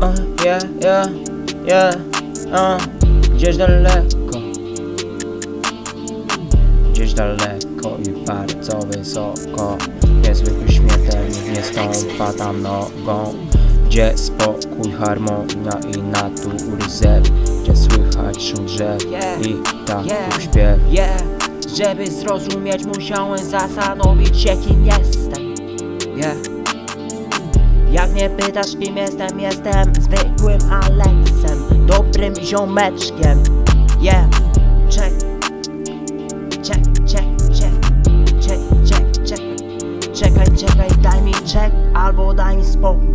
O, yeah, yeah, yeah, uh, gdzieś daleko. Gdzieś daleko i bardzo wysoko. Niezwykły śmiertelnik nie stąpa nogą. Gdzie spokój, harmonia i natury zew Gdzie słychać szum drzew Yeah, i tak śpiew. Yeah, żeby zrozumieć musiałem zastanowić się kim jestem. Yeah Mnie pytasz kim jestem, jestem zwykłym Aleksem Dobrym ziomeczkiem. Yeah, check. Check, check, check. Check, check, check. Czekaj, czekaj, daj mi check albo daj mi spokój.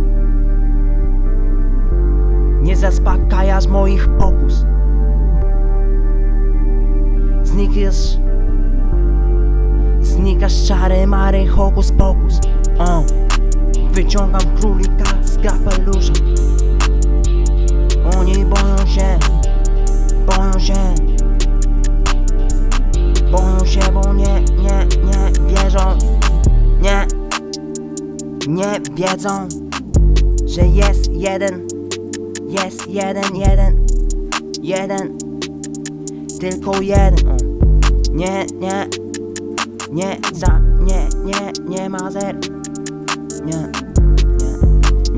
Nie zaspokajasz moich pokus. Znikasz Znikasz czary mary hokus pokus. O. Wyciągam królika z kapelusza. Oni boją się Boją się. Boją się, bo nie, nie, nie wierzą. Nie Nie wiedzą Że jest jeden. Jest jeden, jeden Jeden. Tylko jeden. Nie, nie, nie, za, nie, nie, nie ma zer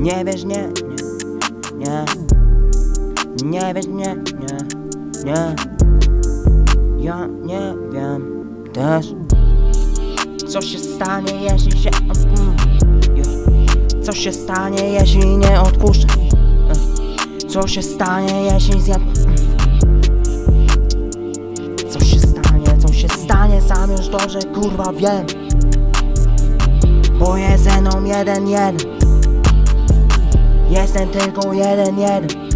nie wiesz, nie, nie, nie Nie wiesz, nie, nie, nie Ja nie wiem też Co się stanie, jeśli się. Co się stanie, jeśli nie odpuszczę. Co się stanie, jeśli zjem. Co się stanie, co się stanie, sam już dobrze kurwa wiem Bo jest ze mną jeden jeden Jestem tylko jeden jeden